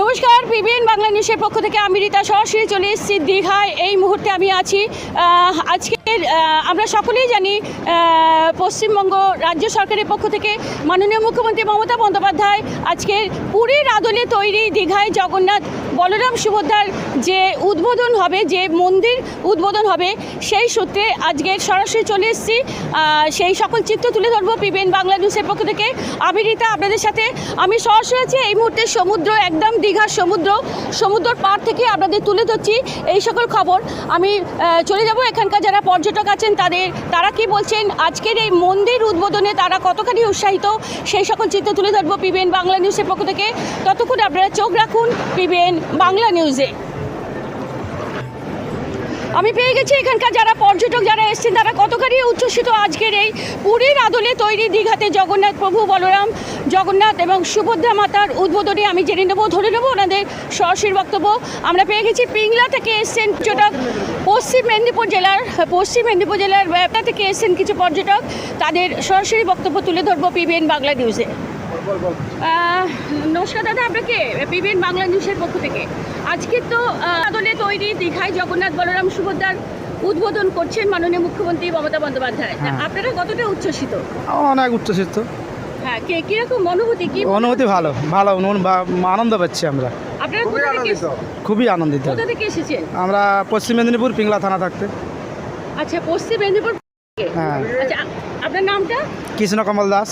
নমস্কার পিবিএন বাংলা নিউজের পক্ষ থেকে আমি রীতা সরাসরি চলে এসেছি দীঘায়। এই মুহূর্তে আমি আছি আজকের আমরা সকলেই জানি পশ্চিমবঙ্গ রাজ্য সরকারের পক্ষ থেকে মাননীয় মুখ্যমন্ত্রী মমতা বন্দ্যোপাধ্যায় আজকের পুরীর আদলে তৈরি দীঘায় জগন্নাথ বলরাম সুভদ্রার যে উদ্বোধন হবে, যে মন্দির উদ্বোধন হবে, সেই সূত্রে আজকে সরাসরি চলে এসেছি। সেই সকল চিত্র তুলে ধরবো পিবিএন বাংলা নিউজের পক্ষ থেকে। আমি রীতা আপনাদের সাথে আমি সরাসরি আছি। এই মুহূর্তে সমুদ্র, একদম দীঘার সমুদ্র সমুদ্র পার থেকে আপনাদের তুলে ধরছি এই সকল খবর। আমি চলে যাব। এখানকার যারা পর্যটক আছেন, তাদের, তারা কি বলছেন? আজকের এই মন্দির উদ্বোধনে তারা কতখানি উৎসাহিত? সেই সকল চিত্র তুলে ধরবো পিবিএন বাংলা নিউজের পক্ষ থেকে। ততক্ষণ আপনারা চোখ রাখুন পিবিএন বাংলা নিউজে। আমি পেয়ে গেছি এখানকার যারা পর্যটক যারা এসেছেন, তারা কতখানি উচ্ছ্বসিত আজকের এই পুরীর আদলে তৈরি দীঘাতে জগন্নাথ প্রভু, বলরাম জগন্নাথ এবং সুভদ্রা মাতার উদ্বোধনে আমি জেনে নেব, ধরে নেব ওনাদের সরাসরি বক্তব্য। আমরা পেয়ে গেছি পিংলা থেকে এসছেন পর্যটক, পশ্চিম মেদিনীপুর জেলার, পশ্চিম মেদিনীপুর জেলার ব্যাপটা থেকে এসছেন কিছু পর্যটক। তাদের সরাসরি বক্তব্য তুলে ধরবো পিবিএন বাংলা নিউজে। নমস্কার দাদা আপনাকে পিবিএন বাংলা নিউজের পক্ষ থেকে। আজকে তো আদলে তৈরি দীঘায় জগন্নাথ বলরাম সুভদ্রার উদ্বোধন করছেন মাননীয় মুখ্যমন্ত্রী মমতা বন্দ্যোপাধ্যায়। হ্যাঁ। আপনারা কতটা উচ্ছ্বসিত? অনেক উচ্ছ্বসিত। হ্যাঁ কে কীরকম অনুভূতি কি অনুভূতি ভালো ভালো আনন্দ পাচ্ছি আমরা। আপনারা খুবই আনন্দিত। কোথা থেকে এসেছেন? আমরা পশ্চিম মেদিনীপুর পিংলা থানা থাকতে। আচ্ছা পশ্চিম মেদিনীপুর হ্যাঁ। আচ্ছা আপনার নামটা? কৃষ্ণ কমল দাস।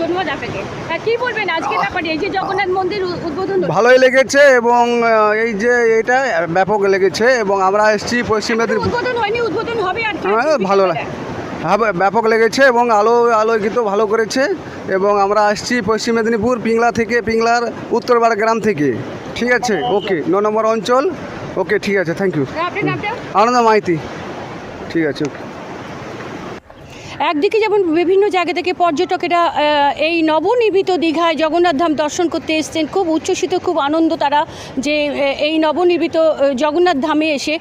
ধন্যবাদ আপনাকে কি বলবেন আজকে ব্যাপারে? এই যে জগন্নাথ মন্দির উদ্বোধন ভালোই লেগেছে এবং এই যে এটা ব্যাপক লেগেছে এবং আমরা এসেছি পশ্চিম মেদিনীপুর উদ্বোধন হয়নি উদ্বোধন হবে আর হ্যাঁ, ভালো লাগে। হ্যাঁ, ব্যাপক লেগেছে এবং আলো আলোকিত ভালো করেছে এবং আমরা আসছি পশ্চিম মেদিনীপুর পিংলা থেকে পিংলার উত্তরপাড়া গ্রাম থেকে। ঠিক আছে? ওকে ন নম্বর অঞ্চল। ওকে ঠিক আছে থ্যাংক ইউ। আনন্দ মাইতি। ঠিক আছে ওকে। একদিকে যেমন বিভিন্ন জায়গা থেকে পর্যটকেরা এই নবনির্মিত দীঘায় জগন্নাথ ধাম দর্শন করতে এসছেন। খুব উচ্ছ্বসিত, খুব আনন্দ তারা যে এই নবনির্মিত জগন্নাথ ধামে এসে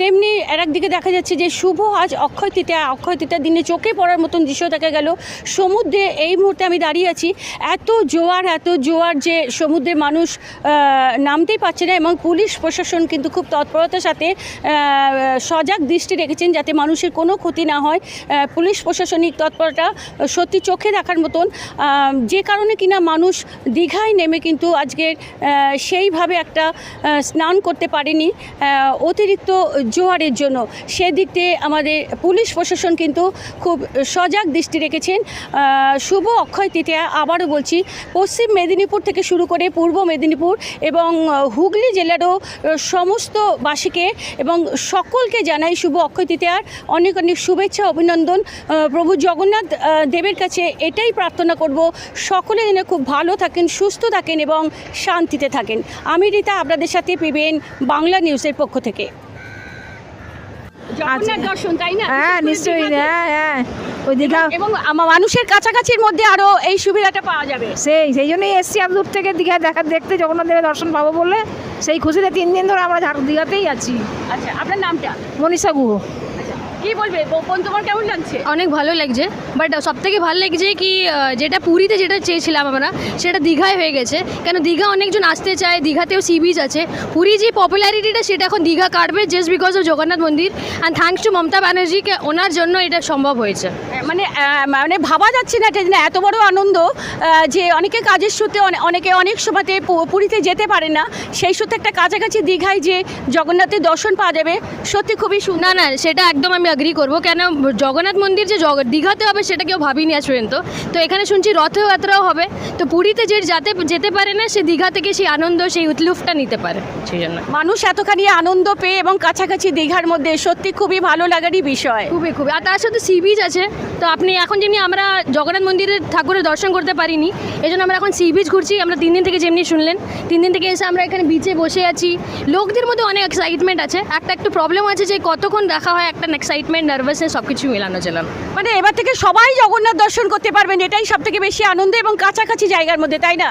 তেমনি একদিকে দেখা যাচ্ছে যে শুভ আজ অক্ষয় তৃতীয়া, অক্ষয় দিনে চোখে পড়ার মতন দৃশ্য দেখা গেল। সমুদ্রে এই মুহূর্তে আমি দাঁড়িয়ে আছি। এত জোয়ার এত জোয়ার যে সমুদ্রে মানুষ নামতেই পারছে না এবং পুলিশ, প্রশাসন কিন্তু খুব তৎপরতার সাথে সজাগ দৃষ্টি রেখেছেন যাতে মানুষের কোনো ক্ষতি না হয়। পুলিশ প্রশাসনিক তৎপরতা সত্যি চোখে দেখার মতন। যে কারণে কিনা মানুষ দীঘায় নেমে কিন্তু আজকের আহ, সেইভাবে একটা স্নান করতে পারেনি অতিরিক্ত জোয়ারের জন্য। সেদিক দিয়ে আমাদের পুলিশ প্রশাসন কিন্তু খুব সজাগ দৃষ্টি রেখেছেন। শুভ অক্ষয় তৃতীয়া আবারও বলছি পশ্চিম মেদিনীপুর থেকে শুরু করে পূর্ব মেদিনীপুর এবং হুগলি জেলারও সমস্ত বাসীকে এবং সকলকে জানাই শুভ অক্ষয় তৃতীয়ার অনেক অনেক শুভেচ্ছা অভিনন্দন। আহ, প্রভু জগন্নাথ দেবের কাছে এটাই প্রার্থনা করব সকলে যেন খুব ভালো থাকেন সুস্থ থাকেন এবং শান্তিতে থাকেন। আমি রীতা আপনাদের সাথে পিবেন বাংলা নিউজের পক্ষ থেকে। দর্শন তাই না? হ্যাঁ নিশ্চয়ই হ্যাঁ হ্যাঁ। ওই দীঘা। এবং আমা- মানুষের কাছাকাছির মধ্যে আরও এই সুবিধাটা পাওয়া যাবে। সেই সেই জন্যই এসছি আমি দূর থেকে দীঘা দেখা দেখতে জগন্নাথ দেবের দর্শন পাবো বলে। সেই খুশিতে তিন দিন ধরে আমরা দীঘাতেই আছি। আচ্ছা আপনার নামটা? মনীষা গুহ। কি বলবে? বোন তোমার কেমন লাগছে? অনেক ভালো লাগছে বাট সব থেকে ভালো লাগছে কি যেটা পুরীতে যেটা চেয়েছিলাম আমরা সেটা দীঘায় হয়ে গেছে। কেন দীঘা অনেকজন আসতে চায় দীঘাতেও সি বিচ আছে। পুরী যে পপুলারিটিটা সেটা এখন দীঘা কাটবে জাস্ট বিকজ অফ জগন্নাথ মন্দির। অ্যান্ড থ্যাংকস টু মমতা ব্যানার্জিকে ওনার জন্য এটা সম্ভব হয়েছে। মানে মানে ভাবা যাচ্ছে না এটা এত বড় আনন্দ যে অনেকে কাজের সূত্রে অনেকে অনেক সময়তে পুরীতে যেতে পারে না। সেই সূত্রে একটা কাছাকাছি দীঘায় যে জগন্নাথের দর্শন পাওয়া যাবে সত্যি খুবই সুন্দর না না সেটা একদম আমি অ্যাগ্রি করব। কেন জগন্নাথ মন্দির যে জগ দীঘাতে হবে সেটা কেউ ভাবিনি আজ পর্যন্ত। তো এখানে শুনছি রথযাত্রাও হবে। তো পুরীতে যে যাতে যেতে পারে না সে দীঘা থেকে সেই আনন্দ সেই উৎলুফটা নিতে পারে। সেই জন্য। মানুষ এতখানি আনন্দ পেয়ে এবং কাছাকাছি দীঘার মধ্যে সত্যি খুবই ভালো লাগারই বিষয়। খুবই খুবই। আর তার সাথে সি বিচ আছে। তো আপনি এখন যেমনি আমরা জগন্নাথ মন্দিরের ঠাকুরের দর্শন করতে পারিনি এই জন্য আমরা এখন সি বিচ ঘুরছি। আমরা তিন দিন থেকে যেমনি শুনলেন তিন দিন থেকে এসে আমরা এখানে বিচে বসে আছি। লোকদের মধ্যে অনেক এক্সাইটমেন্ট আছে। একটা একটু প্রবলেম আছে যে কতক্ষণ দেখা হয় একটা এক্সাইট এক্সাইটমেন্ট নার্ভাসনেস সব কিছু মেলানো ছিলাম মানে এবার থেকে সবাই জগন্নাথ দর্শন করতে পারবেন এটাই সব থেকে বেশি আনন্দ এবং কাছাকাছি জায়গার মধ্যে তাই না?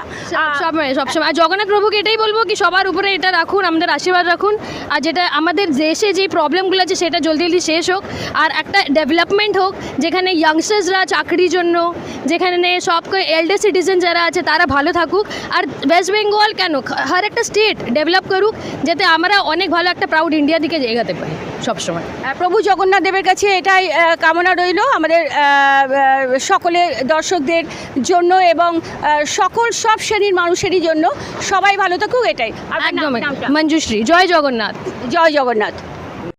সব সবসময় আর জগন্নাথ প্রভুকে এটাই বলব কি সবার উপরে এটা রাখুন আমাদের আশীর্বাদ রাখুন আর যেটা আমাদের দেশে যে প্রবলেমগুলো আছে সেটা জলদি জলদি শেষ হোক আর একটা ডেভেলপমেন্ট হোক যেখানে ইয়াংস্টার্সরা চাকরির জন্য যেখানে সব এল্ডার সিটিজেন যারা আছে তারা ভালো থাকুক আর ওয়েস্ট বেঙ্গল কেন হর একটা স্টেট ডেভেলপ করুক যাতে আমরা অনেক ভালো একটা প্রাউড ইন্ডিয়া দিকে এগাতে পারি সবসময়। প্রভু জগন্নাথ দেবের কাছে এটাই কামনা রইল আমাদের সকলে দর্শকদের জন্য এবং সকল সব শ্রেণির মানুষেরই জন্য সবাই ভালো থাকুক এটাই। আর একদম মঞ্জুশ্রী জয় জগন্নাথ। জয় জগন্নাথ।